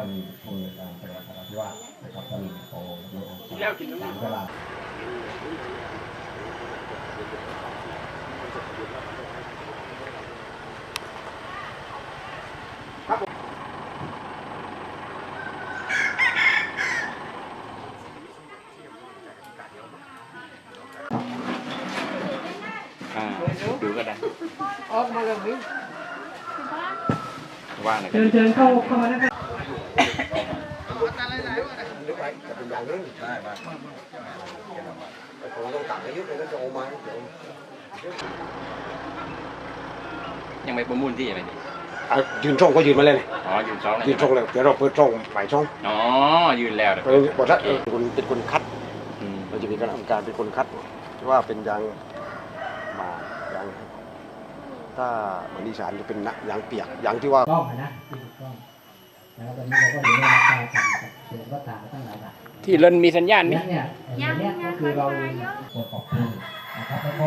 านผู้ในวยการจังหวัดนราธิวาสนะครับท่านโอโยอาสามกลาอ่าดูก็ได้ออกมาเลยนี่ว่างเลยเชิญเชิญเข้าเข้ามานะค รับยังไม่ประมูลที่ไหมนี่อะยืนช่องก็ยืนมาเลยอ๋อยืนสองยืนช่องเลยเดี๋ยวเราเปิดช่องฝ่ายช่องอ๋อยืนแล้วเดี๋ยวเพราะฉะนั้นบอกว่าเออคุณเป็นคนคัดอืมเราจะมีคณะกรรมการเป็นคนคัดว่าเป็นยางหมายางถ้าเหมือนอีสานจะเป็นยางเปียกยางที่ว่าต้องอะนะที่ถูกต้องแล้วตอนนี้เราก็อยู่ในราคาต่ำกับเสียงก็ต่างกันตั้งหลายบาท ที่เล่นมีสัญญาณเนี่นี่ยเนี่ยอย่างเนี้ยก็คือเราตรวจขอบคุณนะครับแล้วก็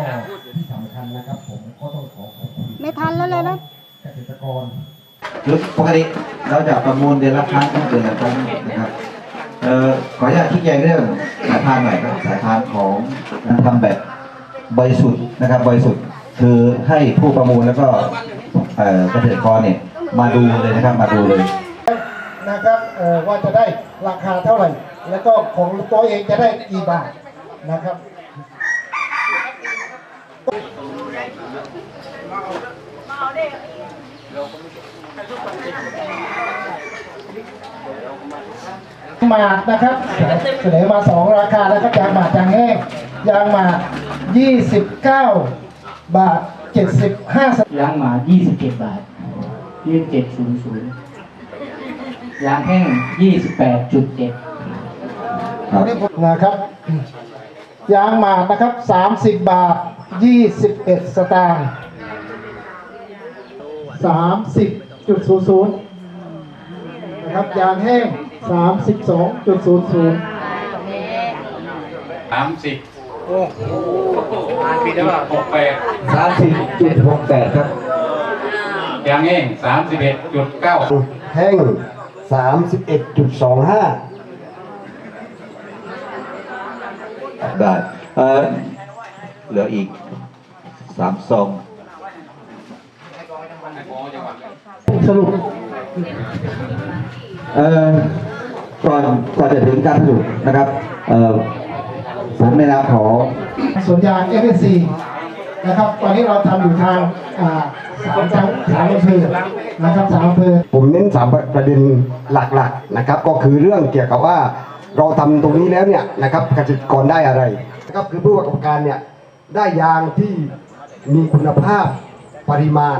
ที่สำคัญนะครับผมก็ต้องขอขอบคุณไม่ทันแล้วเลยนะเกษตรกรหรือปกติเราจะประมูลเดือนละครั้งต้องเดือนละครั้งนะครับเอ่อขออนุญาตชี้แจงเรื่องสายพานหน่อยครับสายพานของการทำแบบบริสุทธิ์นะครับบริสุทธิ์คือให้ผู้ประมูลแล้วก็เอ่อเกษตรกรเนี่ยมาดูเลยนะครับมาดูเลย นะครับเอ่อว่าจะได้ราคาเท่าไหร่ แล้วก็ของตัวเองจะได้กี่บาทนะครับหมาดนะครับเสนอมาสองราคานะครับยางหมาดยางแห้งยางหมาด29 บาท 75สตางค์ยางหมา27 บาท2700 ยางแห้ง 28.7นะครับ ยางหมาดนะครับ 30 บาท 21 สตางค์30.00 นะครับ ยางแห้ง 32.00 สามสิบโอ้โหอ่านผิดแล้วหกแปด30.68ครับยางเองสามสิบเอ็ดจุดเก้า แห้ง 31.25ได้เอ่อเหลืออีกสามซองสรุปเอ่อก่อนก่อนจะถึงการสรุปนะครับเอ่อผมในนามของสวนยาง f อ c นะครับ ตอนนี้เราทำอยู่ทางอ่า สามจังสามอำเภอนะครับสามอำเภอผมเน้นสามประเด็นหลักๆนะครับ ก็คือเรื่องเกี่ยวกับว่าเราทำตรงนี้แล้วเนี่ยนะครับเกษตรกรได้อะไรนะครับคือผู้ประกอบการเนี่ยได้ยางที่มีคุณภาพปริมาณ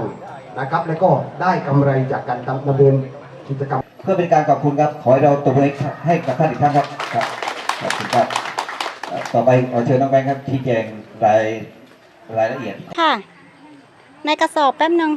นะครับ แล้วก็ได้กำไรจากการดำเนินกิจกรรม เพื่อเป็นการขอบคุณครับ ขอให้เราตบมือให้กับท่านอีกครั้งครับครับขอบคุณครับเอ่อต่อไปขอเชิญน้องแบงค์ครับชี้แจงรายรายละเอียดค่ะ ในกระสอบแป๊บหนึ่ง